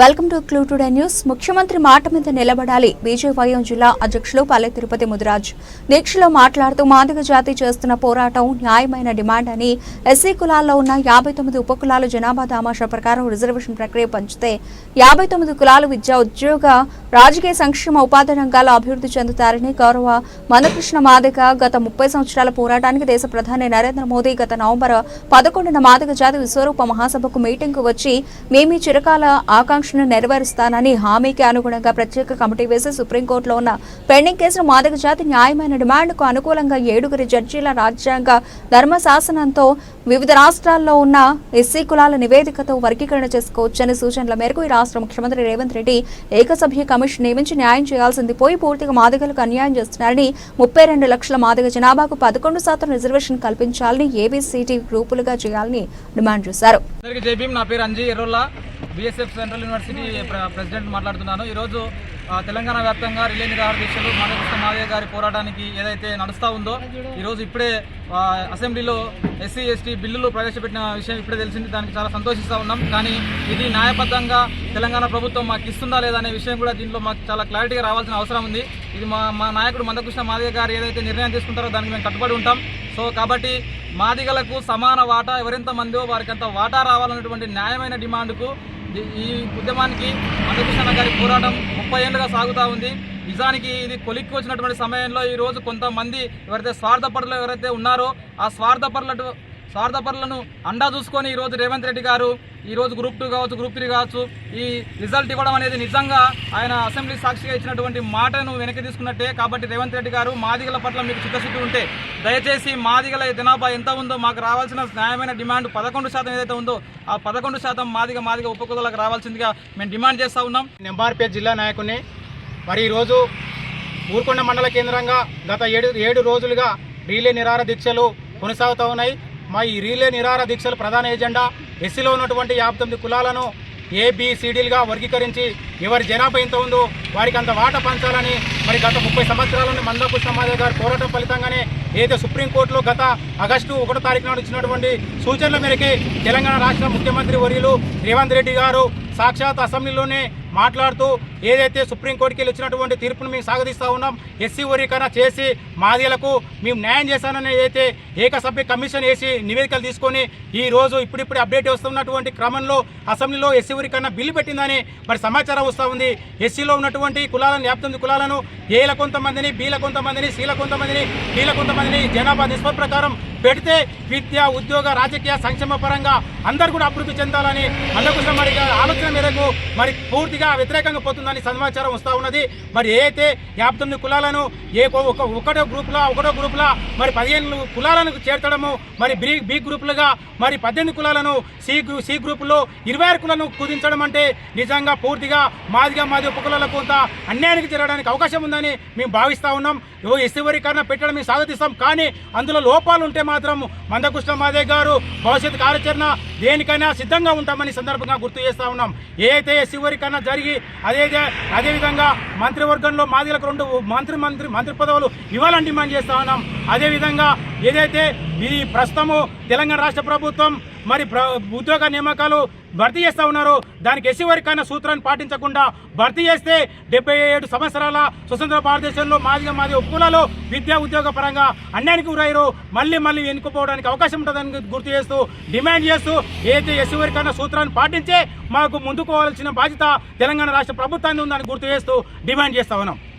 Welcome to clue today news. ముఖ్యమంత్రి మాట మీద నిలబడాలి. బీజేపీఎం జిల్లా అధ్యక్షులు పల్లె తిరుపతి ముదిరాజ్. దీక్షలో మాట్లాడుతూ మాదిగ జాతి చేస్తున్న పోరాటం న్యాయమైన డిమాండ్ అని ఎస్సీ కులాల్లో ఉన్న యాభై తొమ్మిది ఉపకులాలు జనాభా దామాషా ప్రకారం రిజర్వేషన్ ప్రక్రియ పంచితే యాభై తొమ్మిది కులాలు విద్య ఉద్యోగ రాజకీయ సంక్షేమ ఉపాధి రంగాల్లో అభివృద్ధి చెందుతారని గౌరవ మందకృష్ణ మాదిగ గత ముప్పై సంవత్సరాల పోరాటానికి దేశ ప్రధాని నరేంద్ర మోదీ గత నవంబర్ పదకొండున మాదిగ జాతి విశ్వరూప మహాసభకు మీటింగ్కు వచ్చి మేమీ చిరకాల ఆకాంక్ష ఆకాంక్షను నెరవేరుస్తానని హామీకి అనుగుణంగా ప్రత్యేక కమిటీ వేసి సుప్రీంకోర్టులో ఉన్న పెండింగ్ కేసును మాదక జాతి న్యాయమైన డిమాండ్కు అనుకూలంగా ఏడుగురి జడ్జీల రాజ్యాంగ ధర్మ శాసనంతో వివిధ రాష్ట్రాల్లో ఉన్న ఎస్సీ కులాల నివేదికతో వర్గీకరణ చేసుకోవచ్చని సూచనల మేరకు ఈ రాష్ట్ర ముఖ్యమంత్రి రేవంత్ రెడ్డి ఏకసభ్య కమిషన్ నియమించి న్యాయం చేయాల్సింది పోయి పూర్తిగా మాదిగలకు అన్యాయం చేస్తున్నారని ముప్పై రెండు లక్షల మాదిగ జనాభాకు పదకొండు శాతం రిజర్వేషన్ కల్పించాలని ఏబీసీటీ గ్రూపులుగా చేయాలని డిమాండ్ చేశారు. BSF BSF central university president మాట్లాడుతున్నాను. ఈరోజు తెలంగాణ వ్యాప్తంగా రిలే నిరాహార దీక్షలు మాధవకృష్ణ మాదయ్య గారి పోరాటానికి ఏదైతే నడుస్తూ ఉందో ఈరోజు ఇప్పుడే అసెంబ్లీలో ఎస్సీ ఎస్టీ బిల్లులు ప్రవేశపెట్టిన విషయం ఇప్పుడే తెలిసింది. దానికి చాలా సంతోషిస్తూ ఉన్నాం. కానీ ఇది న్యాయబద్ధంగా తెలంగాణ ప్రభుత్వం మాకు ఇస్తుందా లేదా అనే విషయం కూడా దీంట్లో మాకు చాలా క్లారిటీగా రావాల్సిన అవసరం ఉంది. ఇది మా మా నాయకుడు మందకృష్ణ మాదయ్య గారు ఏదైతే నిర్ణయం తీసుకుంటారో దానికి మేము కట్టుబడి ఉంటాం. సో కాబట్టి మాదిగలకు సమాన వాటా ఎవరెంత మందో వారికి అంత వాటా రావాలన్నటువంటి న్యాయమైన డిమాండ్కు ఈ- ఉద్యమానికి అన్నకృష్ణ గారి పోరాటం ముప్పై ఏళ్ళుగా సాగుతూ ఉంది. నిజానికి ఇది కొలిక్కి వచ్చినటువంటి సమయంలో ఈ రోజు కొంతమంది ఎవరైతే స్వార్థపరులు ఎవరైతే ఉన్నారో ఆ స్వార్థపరులటు స్వార్థపరులను అండా చూసుకొని ఈరోజు రేవంత్ రెడ్డి గారు ఈరోజు గ్రూప్ టూ కావచ్చు గ్రూప్ త్రీ కావచ్చు ఈ రిజల్ట్ ఇవ్వడం అనేది నిజంగా ఆయన అసెంబ్లీ సాక్షిగా ఇచ్చినటువంటి మాటను వెనక్కి తీసుకున్నట్టే. కాబట్టి రేవంత్ రెడ్డి గారు మాదిగల పట్ల మీకు చిత్తశుద్ధి ఉంటే దయచేసి మాదిగల జనాభా ఎంత ఉందో మాకు రావాల్సిన న్యాయమైన డిమాండ్ పదకొండు శాతం ఏదైతే ఉందో ఆ పదకొండు శాతం మాదిగ మాదిగ ఉపకులాలకు రావాల్సిందిగా మేము డిమాండ్ చేస్తూ ఉన్నాం. నెంబార్పేట జిల్లా నాయకుడిని మరి ఈరోజు ఊరుకొండ మండల కేంద్రంగా గత ఏడు ఏడు రోజులుగా రీలే నిరార దీక్షలు కొనసాగుతూ ఉన్నాయి. మా ఈ రీలే నిరార దీక్షలు ప్రధాన ఎజెండా ఎస్సీలో ఉన్నటువంటి యాభై తొమ్మిది కులాలను ఏబిసిడీలుగా వర్గీకరించి ఎవరి జనాభా ఎంత ఉందో వారికి అంత వాట పంచాలని మరి గత ముప్పై సంవత్సరాల నుండి మందపు సమాజ గారి పోరాటం ఫలితంగానే ఏదైతే సుప్రీంకోర్టులో గత ఆగస్టు ఒకటో తారీఖు నాడు ఇచ్చినటువంటి సూచనల మేరకే తెలంగాణ రాష్ట్ర ముఖ్యమంత్రి వర్యులు రేవంత్ రెడ్డి గారు సాక్షాత్ అసెంబ్లీలోనే మాట్లాడుతూ ఏదైతే సుప్రీంకోర్టుకి వెళ్ళి వచ్చినటువంటి తీర్పును మేము సాగదీస్తూ ఉన్నాం ఎస్సీ వర్గీకరణ చేసి మాదిలకు మేము న్యాయం చేశానని ఏదైతే ఏకసభ్య కమిషన్ వేసి నివేదికలు తీసుకొని ఈ రోజు ఇప్పుడిప్పుడు అప్డేట్ వస్తున్నటువంటి క్రమంలో అసెంబ్లీలో ఎస్సీ వర్గీకరణ బిల్లు పెట్టిందని మరి సమాచారం వస్తూ ఉంది. ఎస్సీలో ఉన్నటువంటి కులాలను యాభై కులాలను ఏల కొంతమందిని బీల కొంతమందిని సీల కొంతమందిని డీల కొంతమందిని జనాభా నిష్పత్తి ప్రకారం పెడితే విద్య ఉద్యోగ రాజకీయ సంక్షేమ పరంగా అందరు కూడా అభివృద్ధి చెందాలని అందరికీ మరి ఆలోచన మేరకు మరి పూర్తిగా వ్యతిరేకంగా పోతుందని సమాచారం వస్తూ ఉన్నది. మరి ఏదైతే యాభై తొమ్మిది కులాలను ఏ ఒక ఒకటో గ్రూప్లా ఒకటో గ్రూప్లా మరి పదిహేను కులాలను చేర్చడము మరి బి బి గ్రూపులుగా మరి పద్దెనిమిది కులాలను సి గ్రూ సి గ్రూపులో ఇరవై ఆరు కులాలను కుదించడం అంటే నిజంగా పూర్తిగా మాదిగా మాది ఉపకులాలకు కొంత అన్యాయానికి జరగడానికి అవకాశం ఉందని మేము భావిస్తూ ఉన్నాం. ఓ ఎస్సీ వర్గీకరణ పెట్టడం మేము స్వాగతిస్తాం కానీ అందులో లోపాలు ఉంటే మాత్రం మందకృష్ణ మాదే గారు భవిష్యత్ కార్యాచరణ దేనికైనా సిద్ధంగా ఉంటామని సందర్భంగా గుర్తు చేస్తా ఉన్నాం. ఏ అయితే ఎస్సీ జరిగి అదే అదేవిధంగా మంత్రివర్గంలో మాదిలకు రెండు మంత్రి మంత్రి మంత్రి పదవులు ఇవ్వాలని డిమాండ్ చేస్తా ఉన్నాం. అదేవిధంగా ఏదైతే ఈ ప్రస్తుతము తెలంగాణ రాష్ట్ర ప్రభుత్వం మరి ప్ర- ఉద్యోగ నియామకాలు భర్తీ చేస్తా ఉన్నారు. దానికి ఎస్సీ వర్గీకరణ సూత్రాన్ని పాటించకుండా భర్తీ చేస్తే డెబ్బై ఏడు సంవత్సరాల స్వతంత్ర భారతదేశంలో మాదిగా మాది కులాలు విద్యా ఉద్యోగ పరంగా అన్యానికి గురయ్యారు. మళ్ళీ మళ్ళీ ఎన్నుకోపోవడానికి అవకాశం ఉంటుందని గుర్తు చేస్తూ డిమాండ్ చేస్తూ ఏదైతే ఎస్సీ వర్గీకరణ సూత్రాన్ని పాటించే మాకు ముందుకోవాల్సిన బాధ్యత తెలంగాణ రాష్ట్ర ప్రభుత్వాన్ని ఉందని గుర్తు చేస్తూ డిమాండ్ చేస్తా ఉన్నాం.